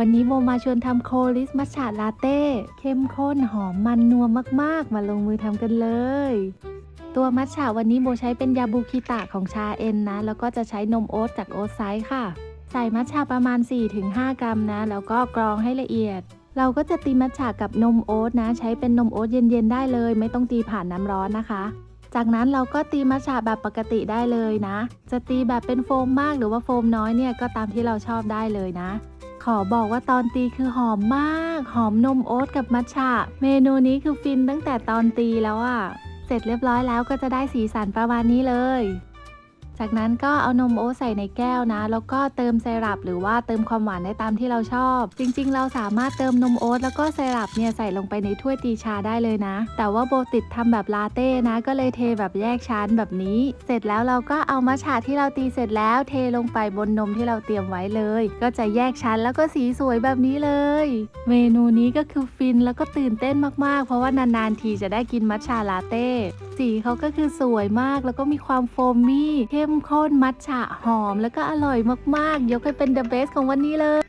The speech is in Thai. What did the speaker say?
วันนี้โมมาชวนทำโคลิสมัชฉะลาเต้ เข้มข้นหอมมันนัวมากๆ มาลงมือทำกันเลย ตัวมัชฉะวันนี้โมใช้เป็นยาบูคิตะของชาเอ็นนะ แล้วก็จะใช้นมโอ๊ตจากโอ๊ตไซส์ค่ะ ใส่มัชฉะประมาณ 4-5 กรัมนะ แล้วก็กรองให้ละเอียด เราก็จะตีมัชฉะกับนมโอ๊ตนะ ใช้เป็นนมโอ๊ตเย็นๆได้เลย ไม่ต้องตีผ่านน้ำร้อนนะคะจากนั้นเราก็ตีมัชฉะแบบปกติได้เลยนะ จะตีแบบเป็นโฟมมากหรือว่าโฟมน้อยเนี่ยก็ตามที่เราชอบได้เลยนะ ขอบอกว่าตอนตีคือหอมมาก หอมนมโอ๊ตกับมัทฉะ เมนูนี้คือฟินตั้งแต่ตอนตีแล้วอะ่ะ เสร็จเรียบร้อยแล้วก็จะได้สีสันประมาณนี้เลย จากนั้นก็เอานมโอ๊ตใส่ในแก้วนะ แล้วก็เติมไซรัปหรือว่าเติมความหวานได้ตามที่เราชอบ จริง ๆ เราสามารถเติมนมโอ๊ตแล้วก็ไซรัปเนี่ยใส่ลงไปในถ้วยตีชาได้เลยนะ แต่ว่าโบติดทำแบบลาเต้นะ ก็เลยเทแบบแยกชั้นแบบนี้ เสร็จแล้วเราก็เอามัทฉะที่เราตีเสร็จแล้วเทลงไปบนนมที่เราเตรียมไว้เลย ก็จะแยกชั้นแล้วก็สีสวยแบบนี้เลย เมนูนี้ก็คือฟินแล้วก็ตื่นเต้นมากๆ เพราะว่านานๆทีจะได้กินมัทฉะลาเต้ สีเขาก็คือสวยมากแล้วก็มีความโฟมมี่ เข้มข้นมัทฉะหอม แล้วก็อร่อยมากๆ ยกให้เป็นเดอะเบสของวันนี้เลย